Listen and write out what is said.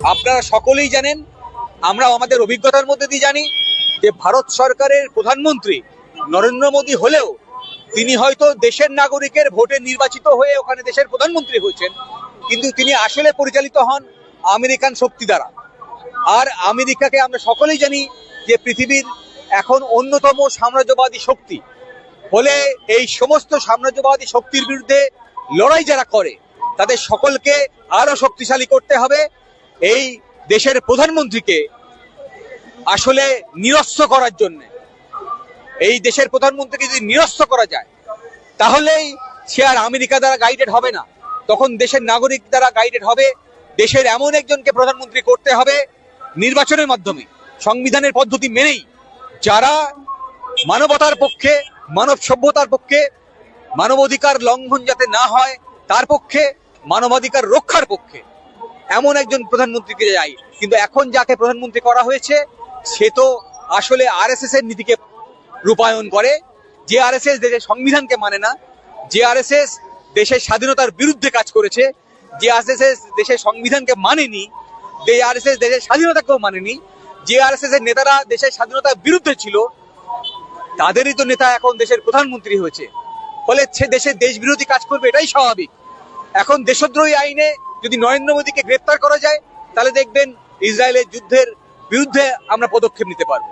আপনারা সকলেই জানেন আমরা আমাদের অভিজ্ঞতার মধ্যে দিয়ে জানি যে ভারত সরকারের প্রধানমন্ত্রী নরেন্দ্র মোদী হলেও তিনি হয়তো দেশের নাগরিকের ভোটে নির্বাচিত হয়ে ওখানে দেশের প্রধানমন্ত্রী হয়েছেন, কিন্তু তিনি আসলে পরিচালিত হন আমেরিকান শক্তি দ্বারা। আর আমেরিকাকে আমরা সকলেই জানি যে পৃথিবীর এখন অন্যতম সাম্রাজ্যবাদী শক্তি। ফলে এই সমস্ত সাম্রাজ্যবাদী শক্তির বিরুদ্ধে লড়াই যারা করে, তাদের সকলকে আরও শক্তিশালী করতে হবে। এই দেশের প্রধানমন্ত্রীকে আসলে নিরস্ত করার জন্য, এই দেশের প্রধানমন্ত্রীকে যদি নিরস্ত করা যায়, তাহলেই সে আর আমেরিকা দ্বারা গাইডেড হবে না। তখন দেশের নাগরিক দ্বারা গাইডেড হবে, দেশের এমন একজনকে প্রধানমন্ত্রী করতে হবে নির্বাচনের মাধ্যমে, সংবিধানের পদ্ধতি মেনেই। যারা মানবতার পক্ষে, মানব সভ্যতার পক্ষে, মানবাধিকার লঙ্ঘন যাতে না হয়, তার পক্ষে, মানবাধিকার রক্ষার পক্ষে এমন একজন প্রধানমন্ত্রীকে যাই কিন্তু এখন যাকে প্রধানমন্ত্রী করা হয়েছে, সে তো আসলে আরএসএস এর নীতিকে রূপায়ণ করে। যে আরএসএস দেশের সংবিধানকে মানে না, যে আরএসএস দেশের স্বাধীনতার বিরুদ্ধে কাজ করেছে, যে আরএসএস দেশের সংবিধানকে মানেনি, যে আরএসএস দেশের স্বাধীনতাকেও মানেনি, যে আরএসএস এর নেতারা দেশের স্বাধীনতার বিরুদ্ধে ছিল, তাদেরই তো নেতা এখন দেশের প্রধানমন্ত্রী হয়েছে। ফলে সে দেশের দেশ বিরোধী কাজ করবে, এটাই স্বাভাবিক। এখন দেশদ্রোহী আইনে যদি নরেন্দ্র মোদীকে গ্রেপ্তার করা যায়, তাহলে দেখবেন ইসরায়েলের যুদ্ধের বিরুদ্ধে আমরা পদক্ষেপ নিতে পারব।